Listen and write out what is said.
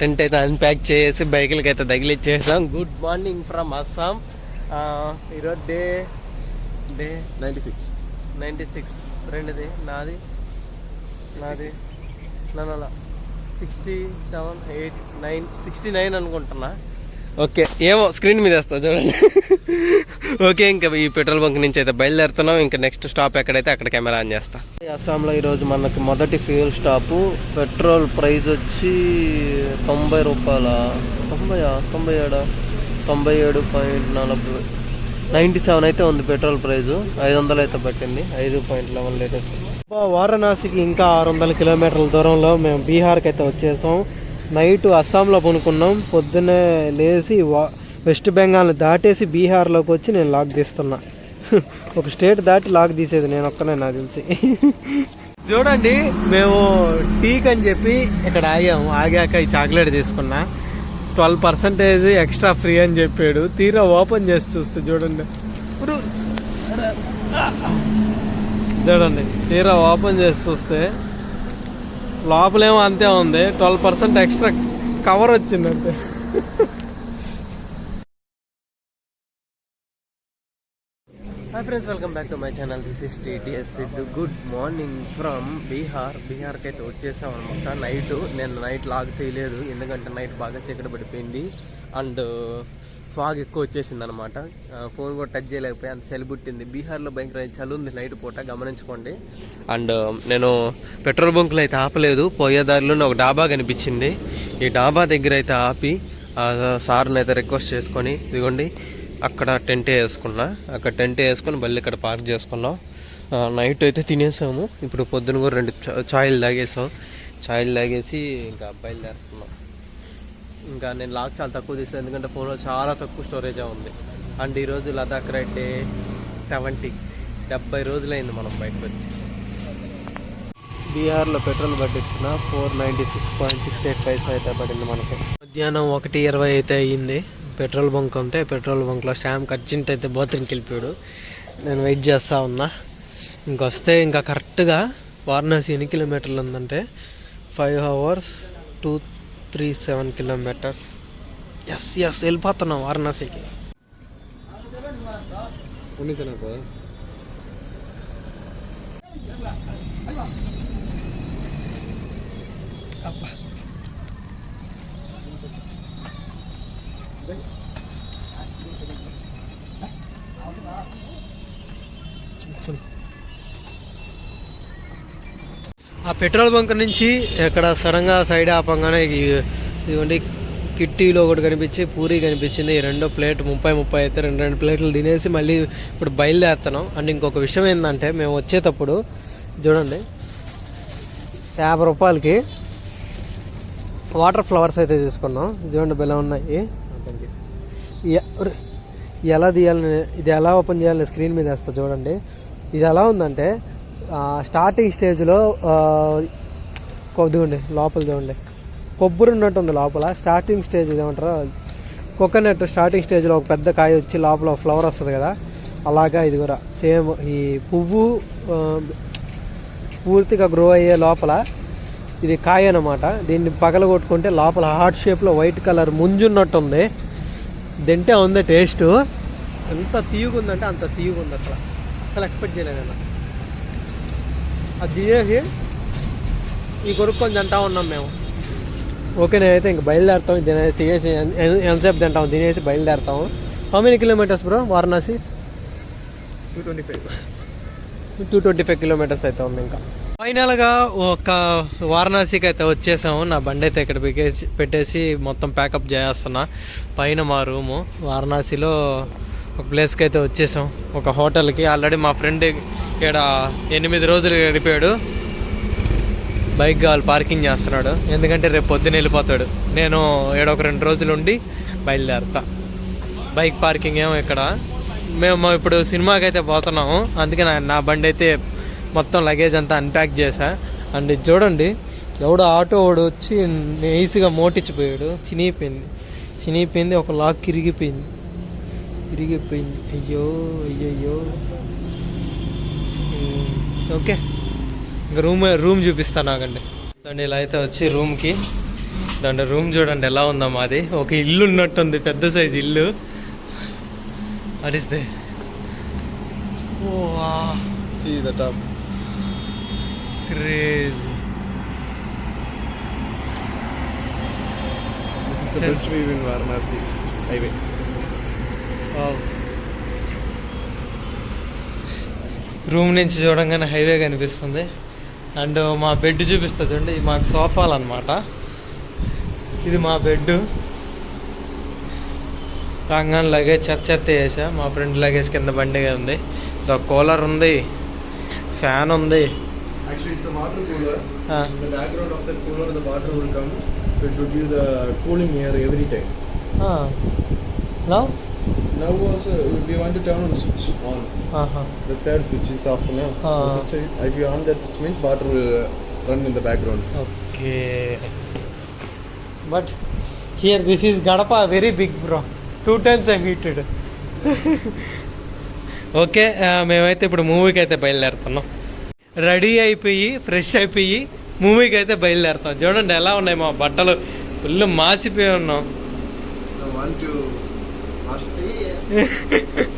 Tent అయితే unpack చేసి బైకులకి అయితే తగిలిచ్చేసాం. గుడ్ మార్నింగ్ ఫ్రమ్ అస్సాం ఈరోజు day day ninety six ninety six రెండుది నాది నాది నా sixty seven eight nine sixty nine అనుకుంటున్నా. ఓకే ఏమో స్క్రీన్ మీద వేస్తా చూడండి. ఓకే ఇంకా ఈ పెట్రోల్ బంక్ నుంచి అయితే బయలుదేరుతున్నాం. ఇంకా నెక్స్ట్ స్టాప్ ఎక్కడైతే అక్కడ కెమెరా ఆన్ చేస్తా. అస్సాంలో ఈరోజు మనకి మొదటి ఫ్యూల్ స్టాపు. పెట్రోల్ ప్రైస్ వచ్చి తొంభై రూపాయల? తొంభై తొంభై ఏడా తొంభై ఏడు పాయింట్ నలభై నైంటీ సెవెన్ అయితే ఉంది పెట్రోల్ ప్రైస్ ఐదు వందలు అయితే పట్టింది. ఐదు పాయింట్ లెవెన్ లీటర్స్. వారణాసికి ఇంకా ఆరు వందల కిలోమీటర్ల దూరంలో మేము బీహార్కి అయితే వచ్చేసాం. నైట్ అస్సాంలో పనుకున్నాం. పొద్దున్నే లేచి వా వెస్ట్ బెంగాల్ని దాటేసి బీహార్లోకి వచ్చి నేను లాక్ తీస్తున్నా. ఒక స్టేట్ దాటి లాక్ తీసేది నేను ఒక్కనే నాకు తెలిసి. చూడండి మేము టీక్ అని చెప్పి ఇక్కడ ఆగాము. ఆగాక ఈ చాక్లెట్ తీసుకున్నా. ట్వెల్వ్ పర్సెంటేజ్ ఎక్స్ట్రా ఫ్రీ అని చెప్పాడు. తీరా ఓపెన్ చేసి చూస్తే చూడండి. చూడండి తీరా ఓపెన్ చేసి చూస్తే లోపలేమో అంతే ఉంది. ట్వెల్వ్ పర్సెంట్ ఎక్స్ట్రా కవర్ వచ్చింది అంతే. Hi friends welcome back to my channel this is TTS Siddhu good morning from Bihar బీహార్కి అయితే వచ్చేసాం అనమాట నైట్ నేను నైట్ లాగ్ తీయలేదు. ఎందుకంటే నైట్ బాగా చీకటి పడిపోయింది. అండ్ ఫాగ్ ఎక్కువ వచ్చేసింది అనమాట ఫోన్ కూడా టచ్ చేయలేకపోయి అంత చలి పుట్టింది. బీహార్లో భయంకర చలి ఉంది నైట్ పూట గమనించుకోండి. అండ్ నేను పెట్రోల్ బంకులు అయితే ఆపలేదు. పోయేదారిలోనే ఒక డాబా కనిపించింది. ఈ డాబా దగ్గర అయితే ఆపి సార్ని అయితే రిక్వెస్ట్ చేసుకొని ఇదిగోండి అక్కడ టెంట్ వేసుకున్నా. అక్కడ టెంట్ వేసుకొని మళ్ళీ ఇక్కడ పార్క్ చేసుకున్నాం. నైట్ అయితే తినేసాము. ఇప్పుడు పొద్దున కూడా రెండు ఛాయ్లు ఛాయలు తాగేసాం. ఛాయలు తాగేసి ఇంకా బయలుదేరుతున్నాం. ఇంకా నేను లాక్ చాలా తక్కువ తీసాను ఎందుకంటే ఫోన్లో చాలా తక్కువ స్టోరేజ్ ఉంది. అండ్ ఈరోజు లదాఖ్ రైడ్ డే సెవెంటీ డెబ్బై రోజులైంది మనం బయటకు వచ్చి. బీహార్లో petrol పట్టిస్తున్న four ninety six point six eight paisa అయితే పడింది మనకి. మధ్యాహ్నం ఒకటి ఇరవై అయితే అయ్యింది. పెట్రోల్ బంక్ ఉంటే పెట్రోల్ బంక్లో శ్యామ్ అర్జెంట్ అయితే బాత్రూమ్కి వెళ్ళిపోయాడు. నేను వెయిట్ చేస్తా ఉన్నా. ఇంకొస్తే ఇంకా కరెక్ట్గా వారణాసి ఎన్ని కిలోమీటర్లు ఉందంటే five hours two three seven kilometres yes yes వెళ్ళిపోతున్నాం వారణాసికి ఉన్నీస్ నాకు ఆ పెట్రోల్ బంక్ నుంచి ఇక్కడ సడన్గా సైడ్ ఆపంగానే ఇదిగోండి కిట్టీలో ఒకటి కనిపించి పూరి కనిపించింది. ఈ రెండో ప్లేట్ ముప్పై ముప్పై అయితే రెండు రెండు ప్లేట్లు తినేసి మళ్ళీ ఇప్పుడు బయలుదేరుతున్నాం. అండ్ ఇంకొక విషయం ఏంటంటే మేము వచ్చేటప్పుడు చూడండి యాభై రూపాయలకి వాటర్ ఫ్లవర్స్ అయితే తీసుకున్నాం. చూడండి బెల్ల ఉన్నాయి. ఎలా తీయాలని ఇది ఎలా ఓపెన్ చేయాలని స్క్రీన్ మీద వేస్తా చూడండి. ఇది ఎలా ఉందంటే స్టార్టింగ్ స్టేజ్లో ఆ, లోపల చూడండి. కొబ్బరి ఉన్నట్టు ఉంది లోపల. స్టార్టింగ్ స్టేజ్ ఏమంటారు కోకోనట్ స్టార్టింగ్ స్టేజ్లో ఒక పెద్ద కాయ వచ్చి లోపల ఫ్లవర్ వస్తుంది కదా? అలాగా ఇది కూడా. సేమ్ ఈ పువ్వు పూర్తిగా గ్రో అయ్యే లోపల ఇది కాయ అనమాట దీన్ని పగల కొట్టుకుంటే లోపల హార్ట్ షేప్లో వైట్ కలర్ ముంజున్నట్టు ఉంది. తింటే ఉంది టేస్ట్ ఎంత తీయగుందంటే అంత తీయగుంది అసలు. అసలు ఎక్స్పెక్ట్ చేయలేదు అది తినేసి ఈ కొనుక్కొని తింటా ఉన్నాం మేము. ఓకే నేనైతే ఇంక బయలుదేరుతాం. దీని తినేసి ఎన్- ఎంతసేపు తింటాం? తినేసి బయలుదేరుతాం. How many kilometres bro Varanasi? Two twenty five two twenty five kilometres అయితే ఉంది ఇంకా. ఫైనల్గా ఒక వారణాసికి అయితే వచ్చేసాము. నా బండి అయితే ఇక్కడ పెట్టేసి పెట్టేసి మొత్తం ప్యాకప్ చేస్తున్నా. పైన మా రూము వారణాసిలో ఒక ప్లేస్కి అయితే వచ్చేసాం. ఒక హోటల్కి ఆల్రెడీ మా ఫ్రెండ్ ఇక్కడ ఎనిమిది రోజులు గడిపాడు. బైక్ కావాలి పార్కింగ్ చేస్తున్నాడు. ఎందుకంటే రేపు పొద్దున వెళ్ళిపోతాడు. నేను ఏడో ఒక రెండు రోజులు ఉండి బయలుదేరుతా. బైక్ పార్కింగ్ ఏమో ఇక్కడ. మేము ఇప్పుడు సినిమాకి అయితే పోతున్నాము. అందుకే నా నా బండి అయితే మొత్తం లగేజ్ అంతా అన్ప్యాక్ చేశా. అండ్ చూడండి. ఎవడో ఆటో వాడు వచ్చి ఈజీగా మోటిచ్చిపోయాడు. చినిగిపోయింది. చినిగిపోయింది ఒక లాక్ ఇరిగిపోయింది. ఇరిగిపోయింది. అయ్యో అయ్యయ్యో. ఓకే. ఇంకా రూమ్ రూమ్ చూపిస్తాను నాకండి అండి ఇలా అయితే వచ్చి రూమ్కి. చూడండి రూమ్ చూడండి ఎలా ఉందో మాది. ఒక ఇల్లు ఉన్నట్టుంది పెద్ద సైజ్ ఇల్లు. అడిస్తే. Crazy the Sure. best view in Varanasi. Highway. Room నుంచి చూడంగానే హైవే కనిపిస్తుంది. అండ్ మా బెడ్ చూపిస్తా చూడండి. ఇది మాకు సోఫాలు అనమాట ఇది మా బెడ్ రాగానే లగేజ్ చెత్త చెత్త వేసా. మా ఫ్రెండ్ లగేజ్ కింద బండిగా ఉంది. ద కూలర్ ఉంది. ఫ్యాన్ ఉంది. Actually, it's a water Ah. The the the Now also, you want to turn on the switch on, the third switch is off now. Ah. So switch, if you on that switch means water will uh, run in the background. Okay but here this is గడప very big bro two times I heated okay మేమైతే ఇప్పుడు మూవీకి అయితే బయలుదేరుతున్నాం ready అయిపోయి fresh అయిపోయి మూవీకి అయితే బయలుదేరుతాం చూడండి ఎలా ఉన్నాయి మా బట్టలు ఫుల్ మాసిపోయి ఉన్నాం Aşk değil.